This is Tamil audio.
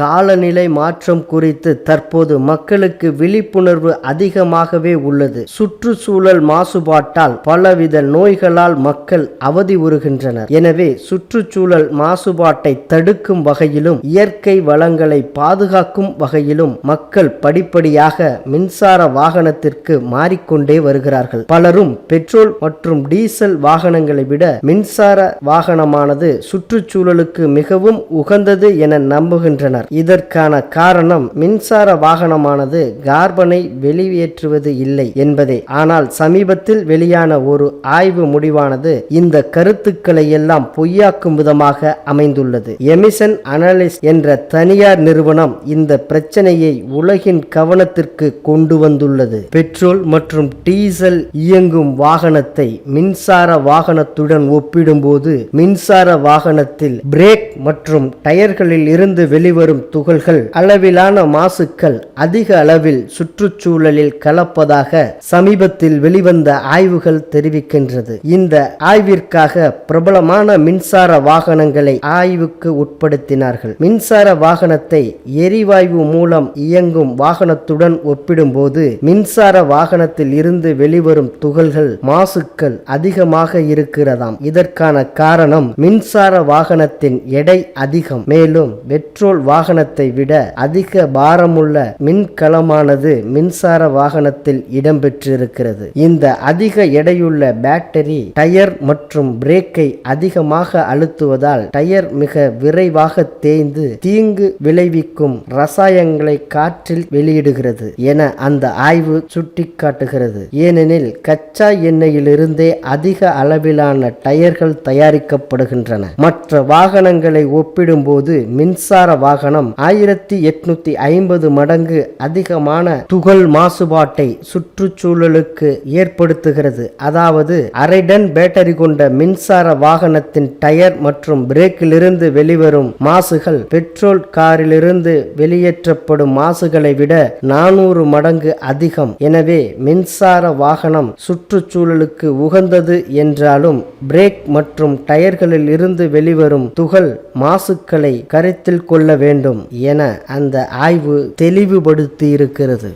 காலநிலை மாற்றம் குறித்து தற்போது மக்களுக்கு விழிப்புணர்வு அதிகமாகவே உள்ளது. சுற்றுச்சூழல் மாசுபாட்டால் பலவித நோய்களால் மக்கள் அவதி உறுகின்றனர். எனவே சுற்றுச்சூழல் மாசுபாட்டை தடுக்கும் வகையிலும் இயற்கை வளங்களை பாதுகாக்கும் வகையிலும் மக்கள் படிப்படியாக மின்சார வாகனத்திற்கு மாறிக்கொண்டே வருகிறார்கள். பலரும் பெட்ரோல் மற்றும் டீசல் வாகனங்களை விட மின்சார வாகனமானது சுற்றுச்சூழலுக்கு மிகவும் உகந்தது என நம்புகின்றனர். இதற்கான காரணம் மின்சார வாகனமானது கார்பனை வெளியேற்றுவது இல்லை என்பதே. ஆனால் சமீபத்தில் வெளியான ஒரு ஆய்வு முடிவானது இந்த கருத்துக்களை எல்லாம் பொய்யாக்கும் விதமாக அமைந்துள்ளது. எமிசன் அனலிஸ்ட் என்ற தனியார் நிறுவனம் இந்த பிரச்சனையை உலகின் கவனத்திற்கு கொண்டு வந்துள்ளது. பெட்ரோல் மற்றும் டீசல் இயங்கும் வாகனத்தை மின்சார வாகனத்துடன் ஒப்பிடும்போது மின்சார வாகனத்தில் பிரேக் மற்றும் டயர்களில் இருந்து வெளிவரும் துகள்கள் அளவிலான மாசுக்கள் அதிக அளவில் சுற்றுச்சூழலில் கலப்பதாக சமீபத்தில் வெளிவந்த ஆய்வுகள் தெரிவிக்கின்றது. இந்த ஆய்விற்காக பிரபலமான மின்சார வாகனங்களை ஆய்வுக்கு உட்படுத்தினார்கள். மின்சார வாகனத்தை எரிவாயு மூலம் இயங்கும் வாகனத்துடன் ஒப்பிடும்போது மின்சார வாகனத்தில் இருந்து வெளிவரும் துகள்கள் மாசுக்கள் அதிகமாக இருக்கிறதாம். இதற்கான காரணம் மின்சார வாகனத்தின் எடை அதிகம். மேலும் பெட்ரோல் வாகனத்தை விட அதிக பாரமுள்ள மின்கலமானது மின்சார வாகனத்தில் இடம்பெற்றிருக்கிறது. இந்த அதிக எடையுள்ள பேட்டரி டயர் மற்றும் பிரேக்கை அதிகமாக அழுத்துவதால் டயர் மிக விரைவாக தேய்ந்து தீங்கு விளைவிக்கும் ரசாயனங்களை காற்றில் வெளியிடுகிறது என அந்த ஆய்வு சுட்டிக்காட்டுகிறது. ஏனெனில் கச்சா எண்ணெயிலிருந்தே அதிக அளவிலான டயர்கள் தயாரிக்கப்படுகின்றன. மற்ற வாகனங்களை ஒப்பிடும்போது மின்சார வாகனம் ஆயிரத்தி எட்நூத்தி ஐம்பது மடங்கு அதிகமான துகள் மாசுபாட்டை சுற்றுச்சூழலுக்கு ஏற்படுத்துகிறது. அதாவது அரை டன் பேட்டரி கொண்ட மின்சார வாகனத்தின் டயர் மற்றும் பிரேக்கிலிருந்து வெளிவரும் மாசுகள் பெட்ரோல் காரிலிருந்து வெளியேற்றப்படும் மாசுகளை விட நானூறு மடங்கு அதிகம். எனவே மின்சார வாகனம் சுற்றுச்சூழலுக்கு உகந்தது என்றாலும் பிரேக் மற்றும் டயர்களில் இருந்து வெளிவரும் துகள் மாசுக்களை கருத்தில் கொள்ள வேண்டும். வேண்டும் என அந்த ஆய்வு தெளிவுபடுத்தியிருக்கிறது.